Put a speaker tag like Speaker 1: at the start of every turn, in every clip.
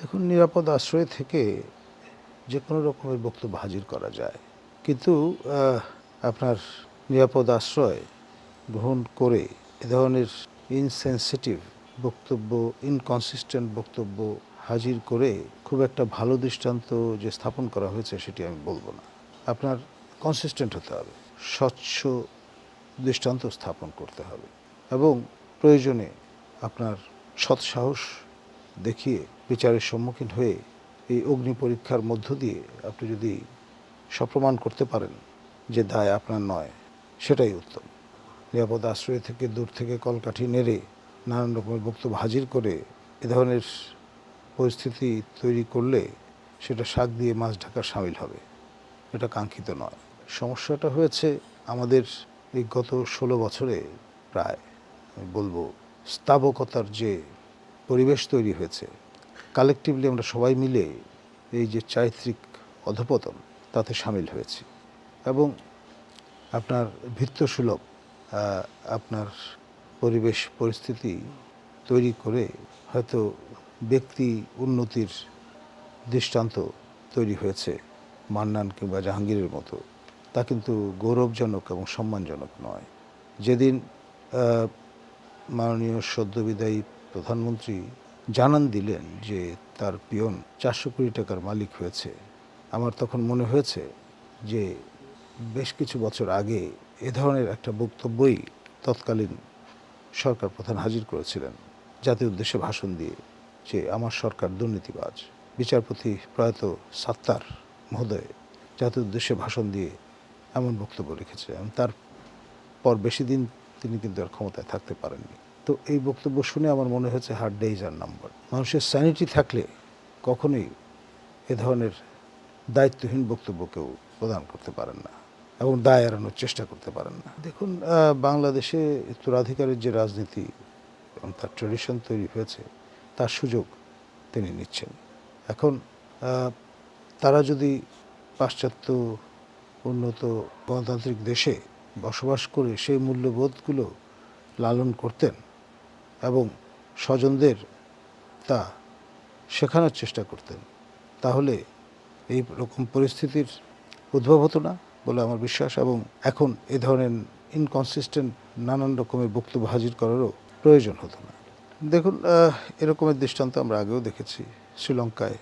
Speaker 1: দেখুন, নিরাপদ আশ্রয় থেকে যে কোনো রকমের বক্তব্য হাজির করা যায়। কিন্তু আপনার নিরাপদ আশ্রয় গ্রহণ করে এ ধরনের ইনসেন্সিটিভ বক্তব্য ইনকনসিস্টেন্ট বক্তব্য হাজির করে খুব একটা ভালো দৃষ্টান্ত যে স্থাপন করা হয়েছে সেটি আমি বলব না। আপনার কনসিস্টেন্ট হতে হবে, স্বচ্ছ দৃষ্টান্ত স্থাপন করতে হবে এবং প্রয়োজনে আপনার সৎসাহস দেখিয়ে বিচারের সম্মুখীন হয়ে এই অগ্নি পরীক্ষার মধ্য দিয়ে আপনি যদি সপ্রমাণ করতে পারেন যে দায় আপনার নয়, সেটাই উত্তম। নিরাপদ আশ্রয় থেকে দূর থেকে কলকাঠি নেড়ে নানান রকমের বক্তব্য হাজির করে এ ধরনের পরিস্থিতি তৈরি করলে সেটা শাক দিয়ে মাছ ঢাকার সামিল হবে। এটা কাঙ্ক্ষিত নয়। সমস্যাটা হয়েছে আমাদের এই গত ষোলো বছরে প্রায়, আমি বলব স্থাবকতার যে পরিবেশ তৈরি হয়েছে। কালেকটিভলি আমরা সবাই মিলে এই যে চারিত্রিক অধপতন তাতে সামিল হয়েছি। এবং আপনার ভিত্তসুলভ আপনার পরিবেশ পরিস্থিতি তৈরি করে হয়তো ব্যক্তি উন্নতির দৃষ্টান্ত তৈরি হয়েছে মান্নান কিংবা জাহাঙ্গীরের মতো। তা কিন্তু গৌরবজনক এবং সম্মানজনক নয়। যেদিন মাননীয় সদ্যবিদায়ী প্রধানমন্ত্রী জানান দিলেন যে তার পিয়ন চারশো কোটি টাকার মালিক হয়েছে। আমার তখন মনে হয়েছে যে বেশ কিছু বছর আগে এ ধরনের একটা বক্তব্যই তৎকালীন সরকার প্রধান হাজির করেছিলেন জাতির উদ্দেশ্যে ভাষণ দিয়ে যে আমার সরকার দুর্নীতিবাজ। বিচারপতি প্রয়াত সাত্তার মহোদয় জাতির উদ্দেশ্যে ভাষণ দিয়ে এমন বক্তব্য রেখেছে তার পর বেশি দিন তিনি কিন্তু আর ক্ষমতায় থাকতে পারেননি। তো এই বক্তব্য শুনে আমার মনে হয়েছে হার্ড ডেইজ আর নাম্বার মানুষের স্যানিটি থাকলে কখনোই এ ধরনের দায়িত্বহীন বক্তব্য কেউ প্রদান করতে পারেন না এবং দায় এড়ানোর চেষ্টা করতে পারেন না। দেখুন বাংলাদেশে উত্তরাধিকারের যে রাজনীতি এবং তার ট্রেডিশন তৈরি হয়েছে, তার সুযোগ তিনি নিচ্ছেন। এখন তারা যদি পাশ্চাত্য উন্নত গণতান্ত্রিক দেশে বসবাস করে সেই মূল্যবোধগুলো লালন করতেন এবং স্বজনদের তা শেখানোর চেষ্টা করতেন। তাহলে এই রকম পরিস্থিতির উদ্ভব হতো না বলে আমার বিশ্বাস এবং এখন এ ধরনের ইনকনসিস্টেন্ট নানান রকমের বক্তব্য হাজির করারও প্রয়োজন হতো না। দেখুন এরকমের দৃষ্টান্ত আমরা আগেও দেখেছি। শ্রীলঙ্কায়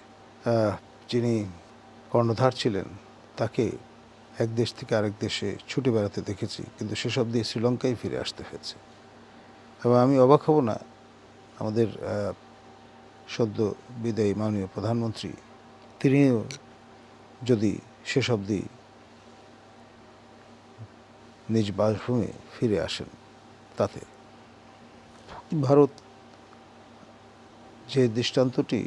Speaker 1: যিনি কর্ণধার ছিলেন, তাকে এক দেশ থেকে আরেক দেশে ছুটে বেড়াতে দেখেছি। কিন্তু সেসব দিয়ে শ্রীলঙ্কায় ফিরে আসতে হয়েছে। এবং আমি অবাক হব না, আমাদের সদ্য বিদায়ী মাননীয় প্রধানমন্ত্রী, তিনিও যদি শেষ অবধি নিজ বাসভূমে ফিরে আসেন, তাতে ভারত যে দৃষ্টান্তটি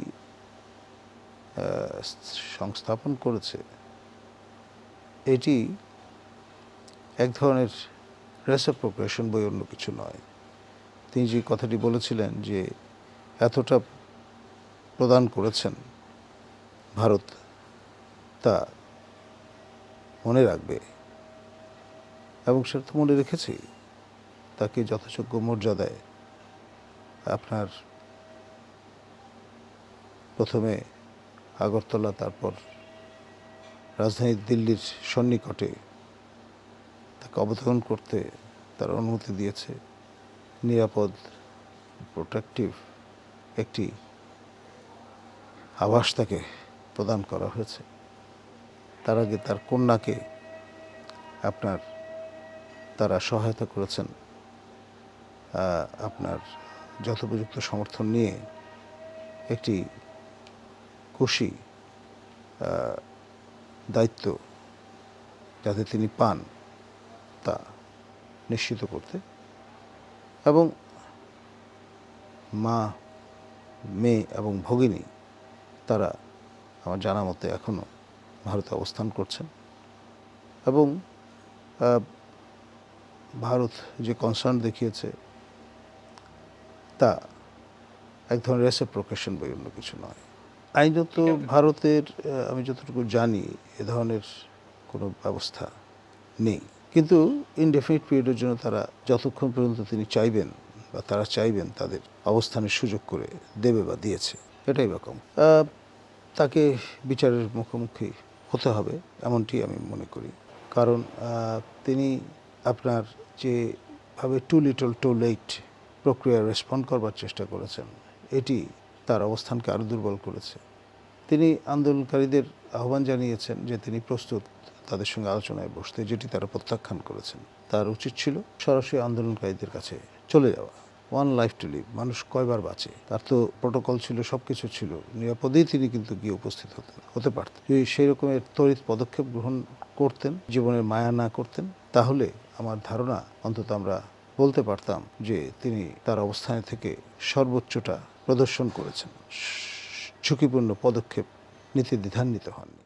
Speaker 1: সংস্থাপন করেছে, এটি এক ধরনের রেসিপ্রোকেশন বই অন্য কিছু নয়। তিনি যে কথাটি বলেছিলেন যে এতটা প্রদান করেছেন ভারত, তা মনে রাখবে। এবং সেটা তো মনে রেখেছি। তাকে যথাযোগ্য মর্যাদায় আপনার প্রথমে আগরতলা, তারপর রাজধানী দিল্লির সন্নিকটে তাকে অবতরণ করতে তার অনুমতি দিয়েছে। নিরাপদ প্রোটেক্টিভ একটি আবাস তাকে প্রদান করা হয়েছে। তার আগে তার কন্যাকে আপনার তারা সহায়তা করেছেন। আপনার যথোপযুক্ত সমর্থন নিয়ে একটি খুশি দায়িত্ব যাতে তিনি পান তা নিশ্চিত করতে এবং মা মেয়ে এবং ভগিনী তারা আমার জানা মতে এখনও ভারতে অবস্থান করছেন এবং ভারত যে কনসার্ন দেখিয়েছে তা এক ধরনের রেসিপ্রোকেশন বই অন্য কিছু নয়। আইনত ভারতের আমি যতটুকু জানি এ ধরনের কোনো ব্যবস্থা নেই। কিন্তু ইনডেফিনিট পিরিয়ডের জন্য তারা যতক্ষণ পর্যন্ত তিনি চাইবেন বা তারা চাইবেন তাদের অবস্থানের সুযোগ করে দেবে বা দিয়েছে, এটাই রকম তাকে বিচারের মুখোমুখি হতে হবে এমনটি আমি মনে করি। কারণ তিনি আপনার যেভাবে টু লিটল টু লেট প্রক্রিয়া রেসপন্ড করবার চেষ্টা করেছেন, এটি তার অবস্থানকে আরও দুর্বল করেছে। তিনি আন্দোলনকারীদের আহ্বান জানিয়েছেন যে তিনি প্রস্তুত তাদের সঙ্গে আলোচনায় বসতে যেটি তারা প্রত্যাখ্যান করেছেন। তার উচিত ছিল সরাসরি আন্দোলনকারীদের কাছে চলে যাওয়া। ওয়ান লাইফ টু লিভ মানুষ কয়বার বাঁচে? তার তো প্রোটোকল ছিল সব কিছু ছিল। নিরাপদেই তিনি কিন্তু গিয়ে উপস্থিত হতেন হতে পারতেন। যদি সেই রকমের তড়িৎ পদক্ষেপ গ্রহণ করতেন, জীবনের মায়া না করতেন, তাহলে আমার ধারণা অন্তত আমরা বলতে পারতাম যে তিনি তার অবস্থানে থেকে সর্বোচ্চটা প্রদর্শন করেছেন। ঝুঁকিপূর্ণ পদক্ষেপ নিতে দ্বিধান্বিত হননি।